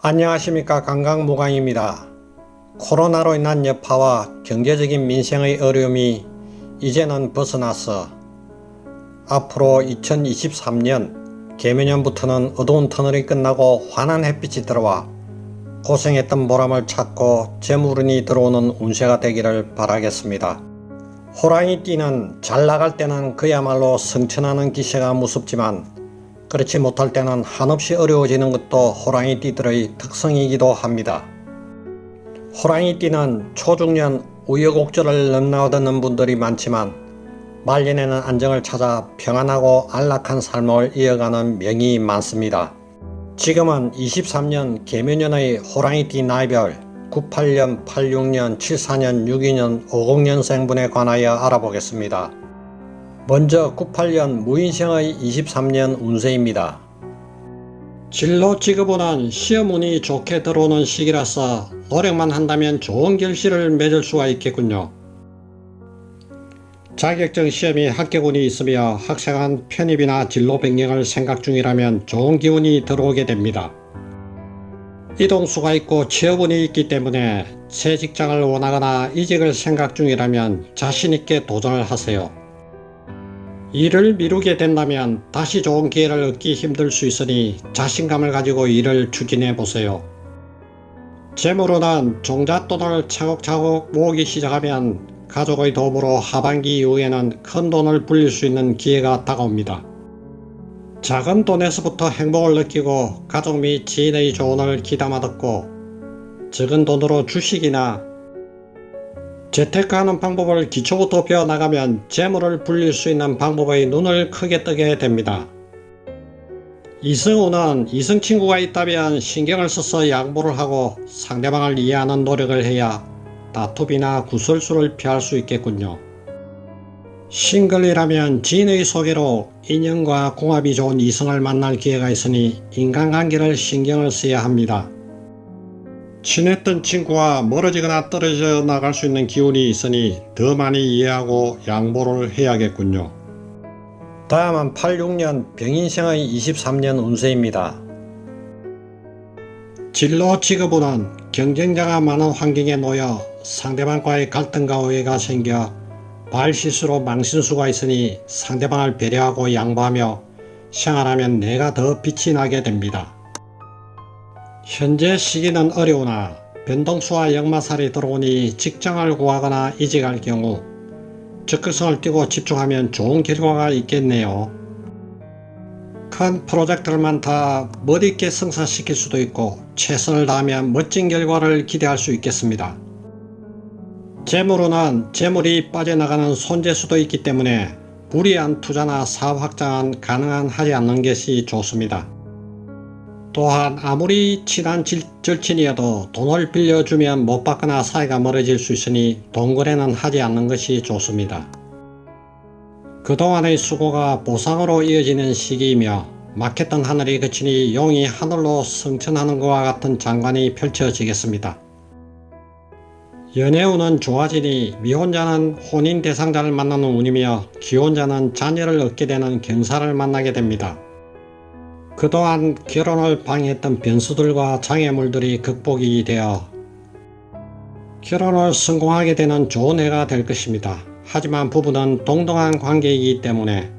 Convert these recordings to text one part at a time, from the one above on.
안녕하십니까 강강무강입니다. 코로나로 인한 여파와 경제적인 민생의 어려움이 이제는 벗어나서 앞으로 2023년 개묘년부터는 어두운 터널이 끝나고 환한 햇빛이 들어와 고생했던 보람을 찾고 재물운이 들어오는 운세가 되기를 바라겠습니다. 호랑이 띠는 잘 나갈 때는 그야말로 성천하는 기세가 무섭지만 그렇지 못할 때는 한없이 어려워지는 것도 호랑이띠들의 특성이기도 합니다. 호랑이띠는 초중년 우여곡절을 넘나드는 분들이 많지만 말년에는 안정을 찾아 평안하고 안락한 삶을 이어가는 명이 많습니다. 지금은 23년 개묘년의 호랑이띠 나이별 98년, 86년, 74년, 62년, 50년생분에 관하여 알아보겠습니다. 먼저 98년 무인생의 23년 운세입니다. 진로 직업은 시험 운이 좋게 들어오는 시기라서 노력만 한다면 좋은 결실을 맺을 수가 있겠군요. 자격증 시험이 합격운이 있으며 학생은 편입이나 진로 변경을 생각 중이라면 좋은 기운이 들어오게 됩니다. 이동수가 있고 취업운이 있기 때문에 새 직장을 원하거나 이직을 생각 중이라면 자신있게 도전을 하세요. 일을 미루게 된다면 다시 좋은 기회를 얻기 힘들 수 있으니 자신감을 가지고 일을 추진해 보세요. 재물로는 종잣돈을 차곡차곡 모으기 시작하면 가족의 도움으로 하반기 이후에는 큰 돈을 불릴 수 있는 기회가 다가옵니다. 작은 돈에서부터 행복을 느끼고 가족 및 지인의 조언을 귀담아 듣고 적은 돈으로 주식이나 재테크하는 방법을 기초부터 배워나가면 재물을 불릴 수 있는 방법의 눈을 크게 뜨게 됩니다. 이승우는 이성 친구가 있다면 신경을 써서 양보를 하고 상대방을 이해하는 노력을 해야 다투비나 구설수를 피할 수 있겠군요. 싱글이라면 지인의 소개로 인연과 궁합이 좋은 이성을 만날 기회가 있으니 인간관계를 신경을 써야 합니다. 친했던 친구와 멀어지거나 떨어져 나갈 수 있는 기운이 있으니 더 많이 이해하고 양보를 해야겠군요. 다음은 86년 병인생의 23년 운세입니다. 진로 직업운은 경쟁자가 많은 환경에 놓여 상대방과의 갈등과 오해가 생겨 발실수로 망신수가 있으니 상대방을 배려하고 양보하며 생활하면 내가 더 빛이 나게 됩니다. 현재 시기는 어려우나 변동수와 역마살이 들어오니 직장을 구하거나 이직할 경우 적극성을 띠고 집중하면 좋은 결과가 있겠네요. 큰 프로젝트를만 다 멋있게 성사시킬 수도 있고 최선을 다하면 멋진 결과를 기대할 수 있겠습니다. 재물로는 재물이 빠져나가는 손재수도 있기 때문에 무리한 투자나 사업 확장은 가능한 하지 않는 것이 좋습니다. 또한 아무리 친한 질, 절친이어도 돈을 빌려주면 못 받거나 사이가 멀어질 수 있으니 동거래는 하지 않는 것이 좋습니다. 그동안의 수고가 보상으로 이어지는 시기이며 막혔던 하늘이 그치니 용이 하늘로 승천하는 것과 같은 장관이 펼쳐지겠습니다. 연애운은 좋아지니 미혼자는 혼인 대상자를 만나는 운이며 기혼자는 자녀를 얻게 되는 경사를 만나게 됩니다. 그동안 결혼을 방해했던 변수들과 장애물들이 극복이 되어 결혼을 성공하게 되는 좋은 해가 될 것입니다. 하지만 부부는 동등한 관계이기 때문에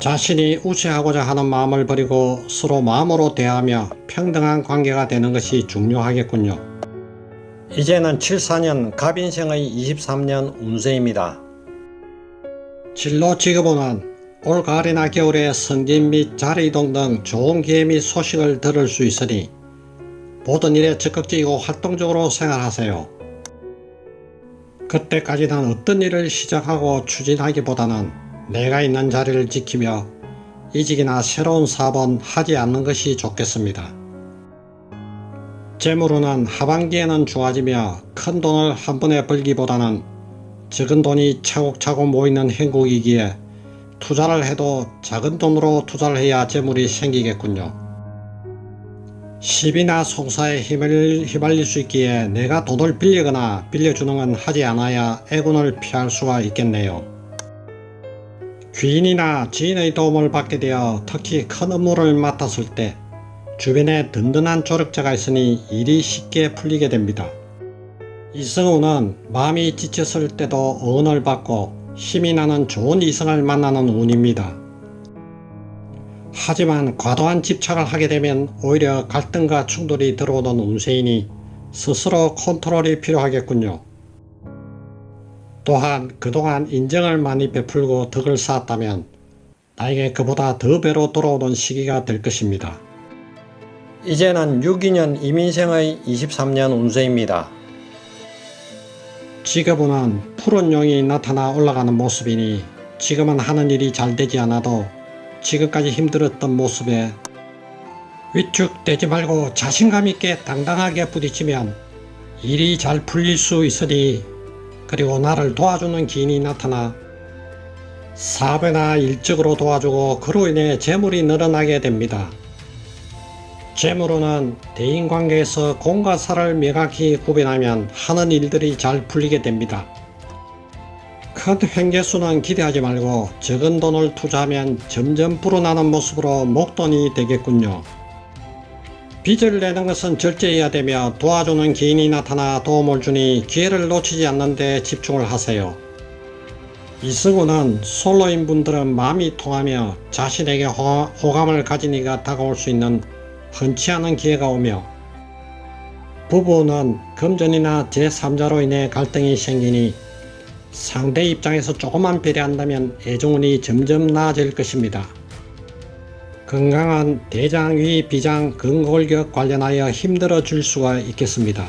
자신이 우세하고자 하는 마음을 버리고 서로 마음으로 대하며 평등한 관계가 되는 것이 중요하겠군요. 이제는 74년 갑인생의 23년 운세입니다. 진로 직업은 올 가을이나 겨울에 성진 및 자리 이동 등 좋은 기회 및 소식을 들을 수 있으니 모든 일에 적극적이고 활동적으로 생활하세요. 그때까지는 어떤 일을 시작하고 추진하기보다는 내가 있는 자리를 지키며 이직이나 새로운 사업은 하지 않는 것이 좋겠습니다. 재물로는 하반기에는 좋아지며 큰 돈을 한 번에 벌기보다는 적은 돈이 차곡차곡 모이는 행국이기에 투자를 해도 작은 돈으로 투자를 해야 재물이 생기겠군요. 시비나 송사에 힘을 휘말릴 수 있기에 내가 돈을 빌리거나 빌려주는 건 하지 않아야 애군을 피할 수가 있겠네요. 귀인이나 지인의 도움을 받게 되어 특히 큰 업무를 맡았을 때 주변에 든든한 조력자가 있으니 일이 쉽게 풀리게 됩니다. 이승우는 마음이 지쳤을 때도 응원을 받고 힘이 나는 좋은 이성을 만나는 운입니다. 하지만 과도한 집착을 하게 되면 오히려 갈등과 충돌이 들어오는 운세이니 스스로 컨트롤이 필요하겠군요. 또한 그동안 인정을 많이 베풀고 덕을 쌓았다면 나에게 그보다 더 배로 돌아오는 시기가 될 것입니다. 이제는 62년 이민생의 23년 운세입니다. 지금은 푸른 용이 나타나 올라가는 모습이니 지금은 하는 일이 잘 되지 않아도 지금까지 힘들었던 모습에 위축되지 말고 자신감 있게 당당하게 부딪히면 일이 잘 풀릴 수 있으니 그리고 나를 도와주는 기인이 나타나 사업이나 일적으로 도와주고 그로 인해 재물이 늘어나게 됩니다. 재물로는 대인관계에서 공과 사를 명확히 구분하면 하는 일들이 잘 풀리게 됩니다. 큰 횡재수는 기대하지 말고 적은 돈을 투자하면 점점 불어나는 모습으로 목돈이 되겠군요. 빚을 내는 것은 절제해야 되며 도와주는 기인이 나타나 도움을 주니 기회를 놓치지 않는 데 집중을 하세요. 이승우는 솔로인 분들은 마음이 통하며 자신에게 호, 호감을 가진 이가 다가올 수 있는 흔치 않은 기회가 오며 부부는 금전이나 제3자로 인해 갈등이 생기니 상대 입장에서 조금만 배려한다면 애정운이 점점 나아질 것입니다. 건강한 대장, 위, 비장, 근골격 관련하여 힘들어 질 수가 있겠습니다.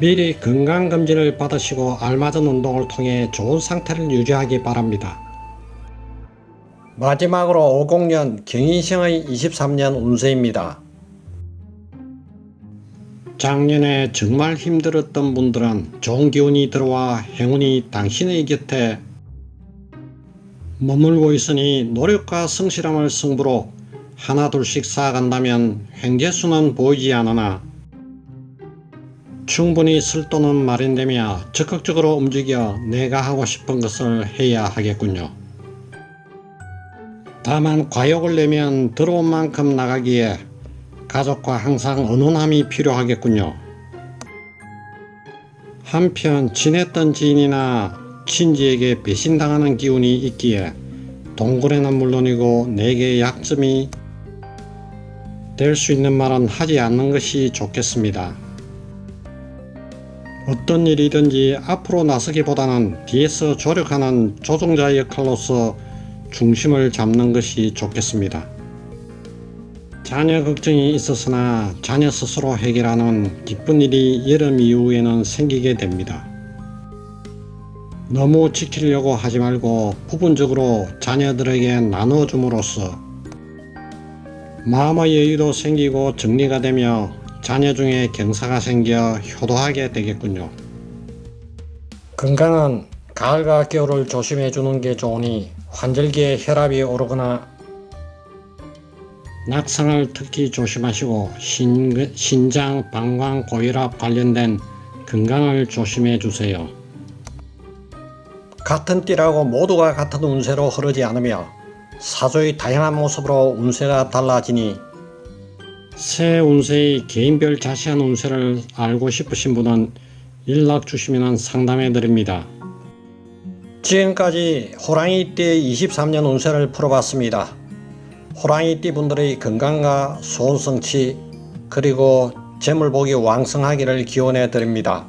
미리 건강검진을 받으시고 알맞은 운동을 통해 좋은 상태를 유지하기 바랍니다. 마지막으로 50년 경인생의 23년 운세입니다. 작년에 정말 힘들었던 분들은 좋은 기운이 들어와 행운이 당신의 곁에 머물고 있으니 노력과 성실함을 승부로 하나둘씩 쌓아간다면 횡재수는 보이지 않으나 충분히 쓸 돈은 마련되며 적극적으로 움직여 내가 하고 싶은 것을 해야 하겠군요. 다만 과욕을 내면 들어온 만큼 나가기에 가족과 항상 은원함이 필요하겠군요. 한편 친했던 지인이나 친지에게 배신당하는 기운이 있기에 동굴에는 물론이고 내게 약점이 될 수 있는 말은 하지 않는 것이 좋겠습니다. 어떤 일이든지 앞으로 나서기보다는 뒤에서 조력하는 조종자 역할로서 중심을 잡는 것이 좋겠습니다. 자녀 걱정이 있었으나 자녀 스스로 해결하는 기쁜 일이 여름 이후에는 생기게 됩니다. 너무 지키려고 하지 말고 부분적으로 자녀들에게 나눠줌으로써 마음의 여유도 생기고 정리가 되며 자녀 중에 경사가 생겨 효도하게 되겠군요. 건강은 가을과 겨울을 조심해 주는 게 좋으니 환절기에 혈압이 오르거나 낙상을 특히 조심하시고 신, 신장, 방광, 고혈압 관련된 건강을 조심해 주세요. 같은 띠라고 모두가 같은 운세로 흐르지 않으며 사조의 다양한 모습으로 운세가 달라지니 새 운세의 개인별 자세한 운세를 알고 싶으신 분은 연락 주시면 상담해 드립니다. 지금까지 호랑이띠 23년 운세를 풀어봤습니다. 호랑이띠 분들의 건강과 소원 성취 그리고 재물복이 왕성하기를 기원해 드립니다.